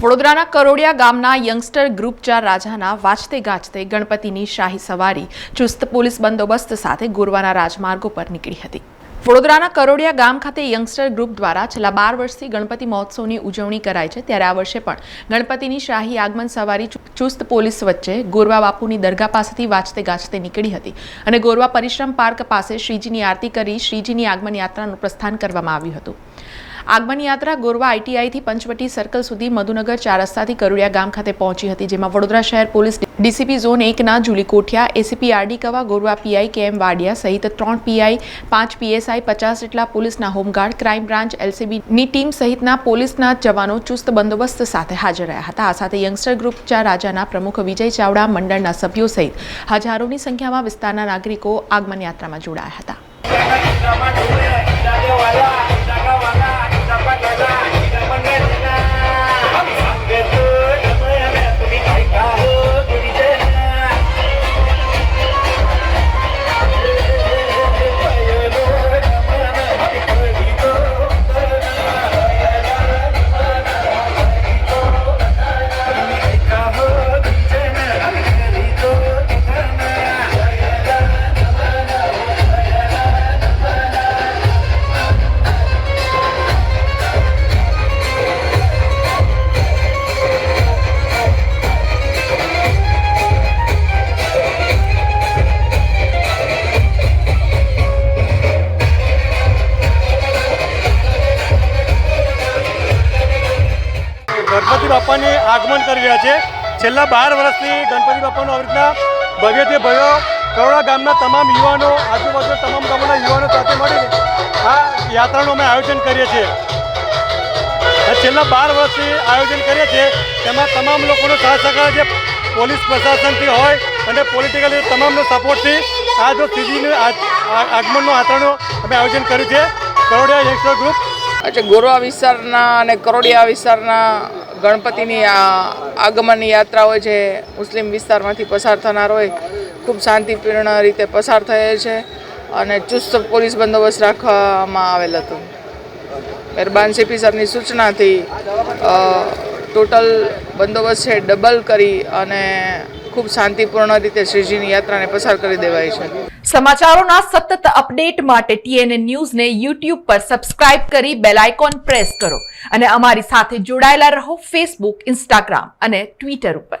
વડોદરાના કરોડિયા ગામના youngster group ચાર રાજાના વાજતે ગાજતે ગણપતિની શાહી સવારી ચુસ્ત પોલીસ બંદોબસ્ત સાથે ગોરવાના રાજમાર્ગો પર નીકળી હતી. વડોદરાના કરોડિયા ગામ ખાતે યંગસ્ટર ગ્રુપ દ્વારા છેલ્લા બાર વર્ષથી ગણપતિ મહોત્સવની ઉજવણી કરાય છે. ત્યારે આ વર્ષે પણ ગણપતિની શાહી આગમન સવારી ચુસ્ત પોલીસ વચ્ચે ગોરવા બાપુની દરગાહ પાસેથી વાંચતે ગાજતે નીકળી હતી અને ગોરવા પરિશ્રમ પાર્ક પાસે શ્રીજીની આરતી કરી શ્રીજીની આગમન યાત્રાનું પ્રસ્થાન કરવામાં આવ્યું હતું. આગમન યાત્રા ગોરવા આઈટીઆઈથી પંચવટી સર્કલ સુધી મધુનગર ચાર રસ્તાથી કરુડિયા ગામ ખાતે પહોંચી હતી, જેમાં વડોદરા શહેર પોલીસ ડીસીપી ઝોન એકના Juli Kothiya, ACP R D Kava, Gorwa PI કે એમ વાડિયા સહિત ત્રણ પીઆઈ પાંચ પીએસઆઈ પચાસ જેટલા પોલીસના હોમગાર્ડ, ક્રાઇમ બ્રાન્ચ એલસીબીની ટીમ સહિતના પોલીસના જવાનો ચુસ્ત બંદોબસ્ત સાથે હાજર રહ્યા હતા. આ સાથે યંગસ્ટર ગ્રુપ ચાર રાજાના પ્રમુખ વિજય ચાવડા, મંડળના સભ્યો સહિત હજારોની સંખ્યામાં વિસ્તારના નાગરિકો આગમન યાત્રામાં જોડાયા હતા. Yeah. ગણપતિ બાપાને આગમન કરી રહ્યા છે. છેલ્લા બાર વર્ષથી ગણપતિ બાપાનો આવી રીતના ભવ્યથી ભવ્ય કરોડા ગામના તમામ યુવાનો આજુબાજુ તમામ ગામના યુવાનો સાથે મળીને આ યાત્રાનું અમે આયોજન કરીએ છીએ. છેલ્લા બાર વર્ષથી આયોજન કરીએ છીએ. તેમાં તમામ લોકોનો સાથ સહકાર છે પોલીસ પ્રશાસનથી હોય અને પોલિટિકલ તમામનો સપોર્ટથી આ જો સીજીનું આગમનનું યાત્રાનું અમે આયોજન કર્યું છે. Karodiya youngster group. એટલે ગોરવા વિસ્તારના અને કરોડિયા વિસ્તારના ગણપતિની આ આગમનની યાત્રા હોય છે મુસ્લિમ વિસ્તારમાંથી પસાર થનાર હોય, ખૂબ શાંતિપૂર્ણ રીતે પસાર થયેલ છે અને ચુસ્ત પોલીસ બંદોબસ્ત રાખવામાં આવેલ હતું. મહેરબાન સીપી સાહેબની સૂચનાથી ટોટલ બંદોબસ્ત છે ડબલ કરી અને ખૂબ શાંતિપૂર્ણ રીતે શ્રીજીની યાત્રાને પસાર કરી દેવાય છે. સમાચારોના સતત અપડેટ માટે ટીએનએ ન્યૂઝને યુટ્યુબ પર સબસ્ક્રાઇબ કરી બેલ આઇકોન પ્રેસ કરો અને અમારી સાથે જોડાયેલા રહો ફેસબુક, ઇન્સ્ટાગ્રામ અને ટ્વિટર ઉપર.